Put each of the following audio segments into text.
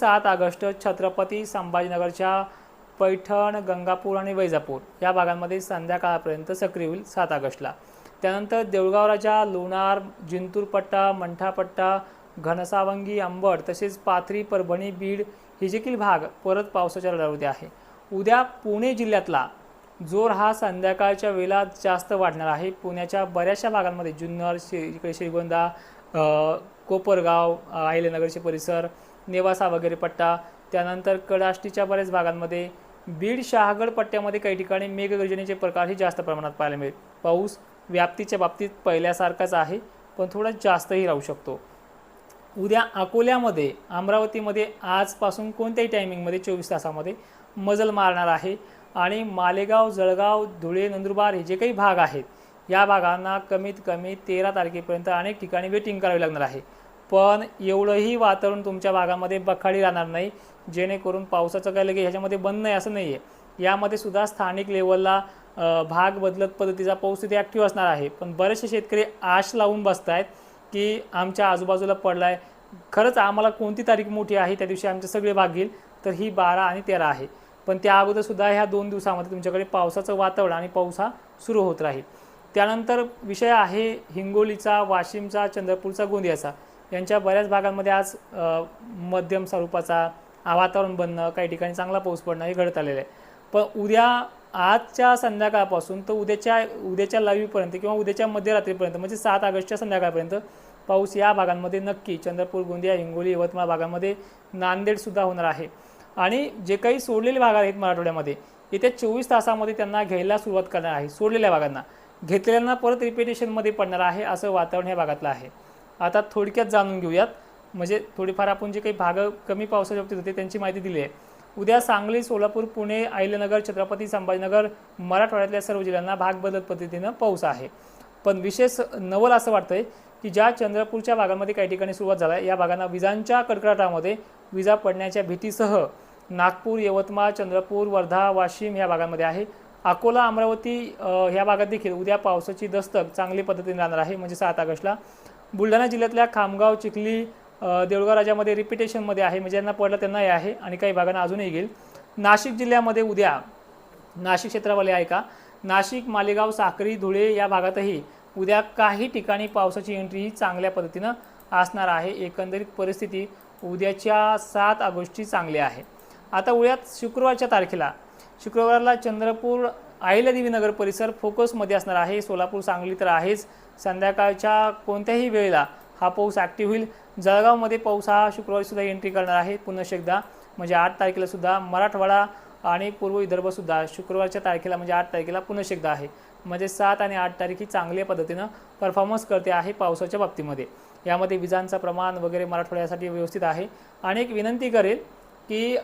सात ऑगस्ट छत्रपती संभाजीनगरच्या पैठण गंगापूर आणि वैजापूर या भागांमध्ये संध्याकाळपर्यंत सक्रिय होईल सात ऑगस्टला. त्यानंतर देऊळगाव राजा लोणार जिंतूरपट्टा मंठापट्टा घनसावंगी अंबड तसेच पाथरी परभणी बीड हे देखील भाग परत पावसाच्या रडावरती आहे. उद्या पुणे जिल्ह्यातला जोर हा संध्याकाळच्या वेळेला जास्त वाढणार आहे. पुण्याच्या बऱ्याचशा भागांमध्ये जुन्नर शे इकडे श्रीगोंदा कोपरगाव आहिलेनगरचे परिसर नेवासा वगैरे पट्टा त्यानंतर कडाष्टीच्या बऱ्याच भागांमध्ये बीड शहागड पट्ट्यामध्ये काही ठिकाणी मेघगर्जनेचे प्रकारही जास्त प्रमाणात पाहायला मिळेल. पाऊस व्याप्तीच्या बाबतीत पहिल्यासारखाच आहे पण थोडा जास्तही राहू शकतो. उद्या अकोल्यामध्ये अमरावतीमध्ये आजपासून कोणत्याही टायमिंगमध्ये चोवीस तासामध्ये मजल मारणार आहे आणि मालेगाव जळगाव धुळे नंदुरबार हे जे काही भाग आहेत या भागांना कमीत कमी तेरा तारखेपर्यंत अनेक ठिकाणी वेटिंग करावी लागणार आहे. पण एवढंही वातावरण तुमच्या भागामध्ये बखाडी राहणार नाही. जेणेकरून पावसाचं काय लगे ह्याच्यामध्ये बंद नाही असं नाही आहे यामध्ये सुद्धा स्थानिक लेवलला भाग बदलत पद्धतीचा पाऊस तिथे ॲक्टिव्ह असणार आहे. पण बरेचसे शेतकरी आश लावून बसत आहेत की आमच्या आजूबाजूला पडला आहे खरंच आम्हाला कोणती तारीख मोठी आहे त्या दिवशी आमचे सगळे भाग घेईल तर ही बारा आणि तेरा आहे. पण त्या अगोदरसुद्धा ह्या दोन दिवसामध्ये तुमच्याकडे पावसाचं वातावरण आणि पाऊस हा सुरू होत राहील. त्यानंतर विषय आहे हिंगोलीचा वाशिमचा चंद्रपूरचा गोंदियाचा. यांच्या बऱ्याच भागांमध्ये आज मध्यम स्वरूपाचा वातावरण बनणं काही ठिकाणी चांगला पाऊस पडणं हे घडत आलेलं आहे. पण उद्या आजच्या संध्याकाळपासून तर उद्याच्या उद्याच्या लाईव्हपर्यंत किंवा उद्याच्या मध्यरात्रीपर्यंत म्हणजे सात ऑगस्टच्या संध्याकाळपर्यंत पाऊस या भागांमध्ये नक्की चंद्रपूर गोंदिया हिंगोली यवतमाळ भागामध्ये नांदेडसुद्धा होणार आहे. आणि जे काही सोडलेले भाग आहेत मराठवाड्यामध्ये येत्या चोवीस तासामध्ये त्यांना घ्यायला सुरुवात करणार आहे सोडलेल्या भागांना. घेतलेल्यांना परत रिपिटेशनमध्ये पडणार आहे असं वातावरण ह्या भागातलं आहे. आता थोडक्यात जाणून घेऊयात. म्हणजे थोडीफार आपण जे काही भाग कमी पावसाच्या बाबतीत होते त्यांची माहिती दिली आहे. उद्या सांगली सोलापूर पुणे अहिल्यानगर छत्रपती संभाजीनगर मराठवाड्यातल्या सर्व जिल्ह्यांना भाग बदलत पद्धतीनं पाऊस आहे. पण विशेष नवल असं वाटतंय की ज्या चंद्रपूरच्या भागामध्ये काही ठिकाणी सुरुवात झाला या भागांना विजांच्या कडकडाटामध्ये विजा पडण्याच्या भीतीसह नागपूर यवतमाळ चंद्रपूर वर्धा वाशिम या भागांमध्ये आहे. अकोला अमरावती ह्या भागात देखील उद्या पावसाची दस्तक चांगली पद्धतीने राहणार आहे. म्हणजे सात ऑगस्टला बुलढाणा जिल्ह्यातल्या खामगाव चिखली अ, देऊळगाव राजामध्ये रिपिटेशनमध्ये आहे. म्हणजे ज्यांना पडलं त्यांनाही आहे आणि काही भागांना अजूनही येईल. नाशिक जिल्ह्यामध्ये उद्या नाशिक क्षेत्रावाले आहे का? नाशिक मालेगाव साक्री धुळे या भागातही उद्या काही ठिकाणी पावसाची एंट्री ही चांगल्या पद्धतीनं असणार आहे. एकंदरीत परिस्थिती उद्याच्या सात ऑगस्टची चांगली आहे. आता उद्यात शुक्रवारच्या तारखेला. शुक्रवारला चंद्रपूर अहिल्यादेवी नगर परिसर फोकसमध्ये असणार आहे. सोलापूर सांगली तर आहेच. संध्याकाळच्या कोणत्याही वेळेला हा पाऊस ॲक्टिव्ह होईल. जळगावमध्ये पाऊस हा शुक्रवारीसुद्धा एंट्री करणार आहे. पुन्हा एकदा म्हणजे आठ तारखेलासुद्धा मराठवाडा आणि पूर्व विदर्भसुद्धा शुक्रवारच्या तारखेला म्हणजे आठ तारखेला पुन्हा एकदा आहे. म्हणजे सात आणि आठ तारीख ही चांगल्या पद्धतीनं परफॉर्मन्स करते आहे पावसाच्या बाबतीमध्ये. यामध्ये विजांचं प्रमाण वगैरे मराठवाड्यासाठी व्यवस्थित आहे. आणि एक विनंती करेल की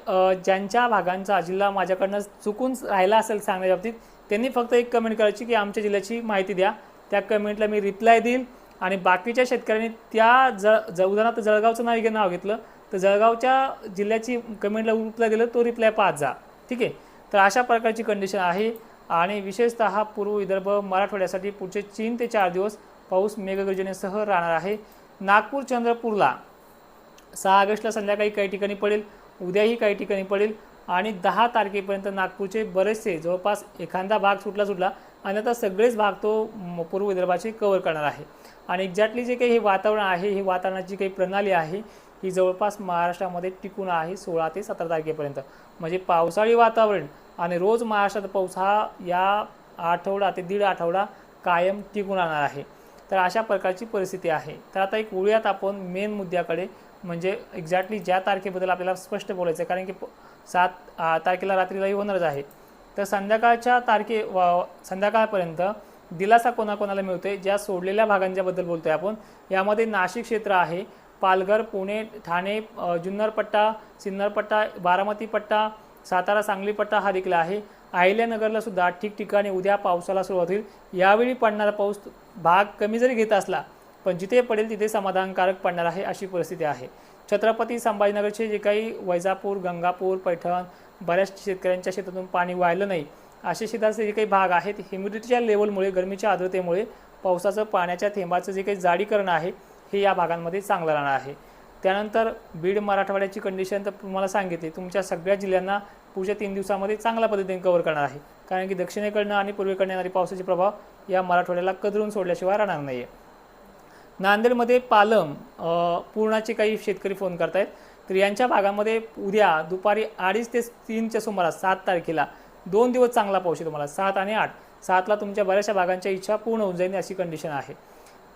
ज्यांच्या भागांचा जिल्हा माझ्याकडनं चुकून राहिला असेल सांगण्याच्या बाबतीत त्यांनी फक्त एक कमेंट करायची की आमच्या जिल्ह्याची माहिती द्या. त्या कमेंटला मी रिप्लाय देईल आणि बाकीच्या शेतकऱ्यांनी त्या ज ज उदाहरणार्थ जळगावचं नाव नाव घेतलं. तर जळगावच्या जिल्ह्याची कमेंटला रिप्लाय दिलं तो रिप्लाय पाहत जा. ठीक आहे? तर अशा प्रकारची कंडिशन आहे. आणि विशेषतः पूर्व विदर्भ मराठवाड्यासाठी पुढचे तीन ते चार दिवस पाऊस मेघगर्जनेसह राहणार आहे. नागपूर चंद्रपूरला सहा ऑगस्टला संध्याकाळी काही ठिकाणी पडेल उद्याही काही ठिकाणी पडेल. आणि दहा तारखेपर्यंत नागपूरचे बरेचसे जवळपास एखादा भाग सुटला सुटला आणि आता सगळेच भाग तो म- पूर्व विदर्भाचे कव्हर करणार आहे. आणि एक्झॅक्टली जे काही हे वातावरण आहे ही वातावरणाची काही प्रणाली आहे ही जवळपास महाराष्ट्रामध्ये टिकून आहे सोळा ते सतरा तारखेपर्यंत. म्हणजे पावसाळी वातावरण आणि रोज महाराष्ट्रात पाऊस हा या आठवडा ते दीड आठवडा कायम टिकून राहणार आहे. तर अशा प्रकारची परिस्थिती आहे. तर आता एक वळूयात आपण मेन मुद्द्याकडे. म्हणजे एक्झॅक्टली ज्या तारखेबद्दल आपल्याला स्पष्ट बोलायचं आहे कारण की सात तारखेला रात्रीलाही होणारच आहे. तर संध्याकाळच्या तारखे व संध्याकाळपर्यंत दिलासा कोणाकोणाला मिळतोय ज्या सोडलेल्या भागांच्याबद्दल बोलतो आहे आपण. यामध्ये नाशिक क्षेत्र आहे पालघर पुणे ठाणे जुन्नरपट्टा सिन्नरपट्टा बारामतीपट्टा बारामती पट्टा सातारा सांगली पट्टा हा देखील आहे. अहिल्यानगरला सुद्धा ठिकठिकाणी उद्या पावसाला सुरुवात होईल. यावेळी पडणारा पाऊस भाग कमी जरी घेत असला पण जिथे पडेल तिथे समाधानकारक पडणार आहे अशी परिस्थिती आहे. छत्रपती संभाजीनगरचे जे काही वैजापूर गंगापूर पैठण बऱ्याच शेतकऱ्यांच्या शेतातून पाणी वाहिलं नाही असे शेताचे जे काही भाग आहेत ह्युमिडिटीच्या लेवलमुळे गरमीच्या आर्द्रतेमुळे पावसाचं पाण्याच्या थेंबाचं जे काही जाडीकरण आहे हे या भागांमध्ये चांगलं राहणार आहे. त्यानंतर बीड मराठवाड्याची कंडिशन तर तुम्हाला सांगितली तुमच्या सगळ्या जिल्ह्यांना पुढच्या तीन दिवसामध्ये चांगल्या पद्धतीने कव्हर करणार आहे. कारण की दक्षिणेकडनं आणि पूर्वेकडनं येणारी पावसाचे प्रभाव या मराठवाड्याला कदरून सोडल्याशिवाय राहणार नाही आहे नांदेडमध्ये पालम पूर्णाचे काही शेतकरी फोन करतायत. तर यांच्या भागामध्ये उद्या दुपारी अडीच ते तीनच्या सुमारास सात तारखेला दोन दिवस चांगला पाऊस आहे तुम्हाला. सात आणि आठ. सातला तुमच्या बऱ्याचशा भागांच्या इच्छा पूर्ण होऊन जाईल अशी कंडिशन आहे.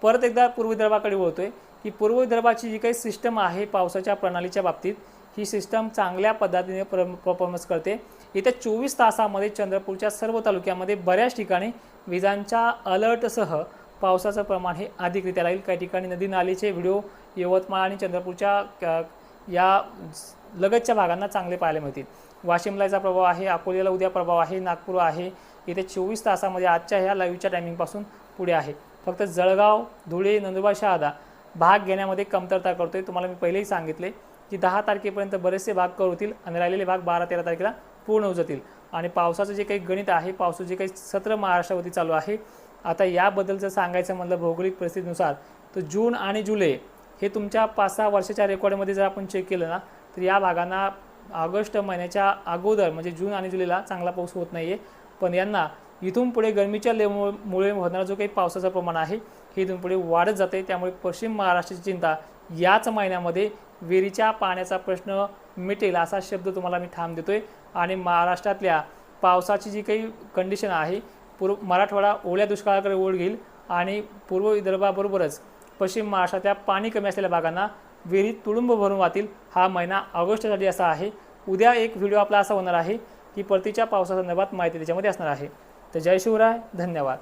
परत एकदा पूर्व विदर्भाकडे आहे की पूर्व विदर्भाची जी काही सिस्टम आहे पावसाच्या प्रणालीच्या बाबतीत ही सिस्टम चांगल्या पद्धतीने परफॉर्मन्स करते. येत्या चोवीस तासामध्ये चंद्रपूरच्या सर्व तालुक्यामध्ये बऱ्याच ठिकाणी विजांच्या अलर्टसह पावसाचं प्रमाण हे अधिकरित्या राहील. काही ठिकाणी नदी नालीचे व्हिडिओ यवतमाळ आणि चंद्रपूरच्या या लगतच्या भागांना चांगले पाहायला मिळतील. वाशिमला याचा प्रभाव आहे अकोल्याला उद्या प्रभाव आहे नागपूर आहे. इथे चोवीस तासामध्ये आजच्या ह्या लाईव्हच्या टायमिंगपासून पुढे आहे. फक्त जळगाव धुळे नंदुरबार शहादा भाग घेण्यामध्ये कमतरता करतोय. तुम्हाला मी पहिलेही सांगितले की दहा तारखेपर्यंत बरेचसे भाग करतील आणि राहिलेले भाग बारा तेरा तारखेला पूर्ण होऊ जातील. आणि पावसाचं जे काही गणित आहे पावसाचं जे काही सत्र महाराष्ट्रावरती चालू आहे आता याबद्दल जर सांगायचं म्हणलं भौगोलिक परिस्थितीनुसार तर जून आणि जुलै हे तुमच्या पाच सहा वर्षाच्या रेकॉर्डमध्ये जर आपण चेक केलं ना तर या भागांना ऑगस्ट महिन्याच्या अगोदर म्हणजे जून आणि जुलैला चांगला पाऊस होत नाही आहे पण यांना इथून पुढे गरमीच्या लेमुळे होणारा जो काही पावसाचं प्रमाण आहे हे इथून पुढे वाढत जाते त्यामुळे पश्चिम महाराष्ट्राची चिंता याच महिन्यामध्ये विहिरीच्या पाण्याचा प्रश्न मिटेल असा शब्द तुम्हाला मी ठाम देतोय. आणि महाराष्ट्रातल्या पावसाची जी काही कंडिशन आहे पूर्व मराठवाडा ओल्या दुष्काळाकडे ओढ घेईल आणि पूर्व विदर्भाबरोबरच पश्चिम महाराष्ट्रातल्या पाणी कमी असलेल्या भागांना विहिरीत तुडुंब भरून वाहतील हा महिना ऑगस्टसाठी असा आहे. उद्या एक व्हिडिओ आपला असा होणार आहे की परतीच्या पावसासंदर्भात माहिती त्याच्यामध्ये असणार आहे. तर जय शिवराय धन्यवाद.